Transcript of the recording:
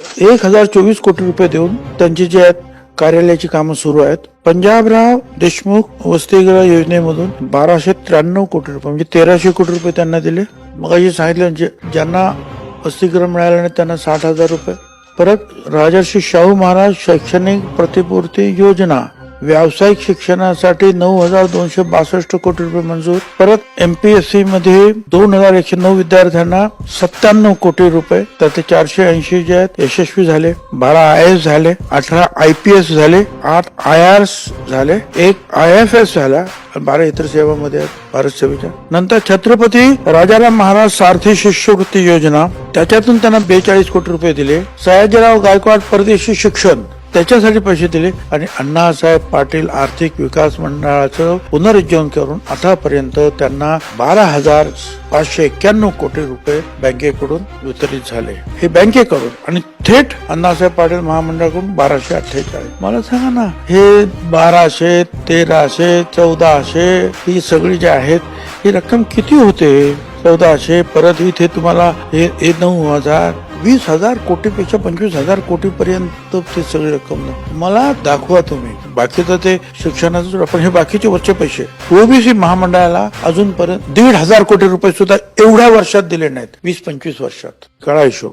एक हजार चोवीस कोटी रुपये देऊन त्यांची जे आहेत कार्यालयाची कामं सुरू आहेत. पंजाबराव देशमुख वसतिगृह योजनेमधून बाराशे त्र्याण्णव कोटी रुपये म्हणजे तेराशे कोटी रुपये त्यांना दिले. मग सांगितलं जे ज्यांना वसतिगृह मिळालं नाही त्यांना साठ हजार रुपये. परत राजर्षी शाहू महाराज शैक्षणिक प्रतिपूर्ती योजना व्यावसायिक शिक्षणासाठी नऊ हजार दोनशे बासष्ट कोटी रुपये मंजूर. परत एमपीएससी मध्ये दोन हजार एकशे नऊ विद्यार्थ्यांना सत्त्याण्णव कोटी रुपये तर ते चारशे ऐंशी जे आहेत यशस्वी झाले. बारा आय एस झाले अठरा आय पी एस झाले आठ आय आर झाले एक आय एफ एस झाला बारा इतर सेवामध्ये आहेत भारत सेवेच्या. नंतर छत्रपती राजाराम महाराज सारथी शिष्यवृत्ती योजना त्याच्यातून त्यांना बेचाळीस कोटी रुपये दिले. सयाजीराव गायकवाड परदेशी शिक्षण त्याच्यासाठी पैसे दिले आणि अण्णासाहेब पाटील आर्थिक विकास मंडळाचं पुनरुज्जीवन करून आतापर्यंत त्यांना बारा हजार पाचशे एक्क्याण्णव कोटी रुपये बँकेकडून वितरित झाले. हे बँकेकडून आणि थेट अण्णासाहेब पाटील महामंडळाकडून बाराशे अठ्ठेचाळीस. मला सांगा ना हे बाराशे तेराशे चौदाशे ही सगळी जी आहेत ही रक्कम किती होते? चौदाशे परत इथे तुम्हाला हे नऊ हजार वीस हजार कोटीपेक्षा पंचवीस हजार कोटी पर्यंत ते सगळी रक्कम मला दाखवा तुम्ही. बाकीचं ते शिक्षणाचं पण हे बाकीचे वरचे पैसे. ओबीसी महामंडळाला अजूनपर्यंत दीड हजार कोटी रुपये सुद्धा एवढ्या वर्षात दिले नाहीत. वीस पंचवीस वर्षात. कळा हिशोब.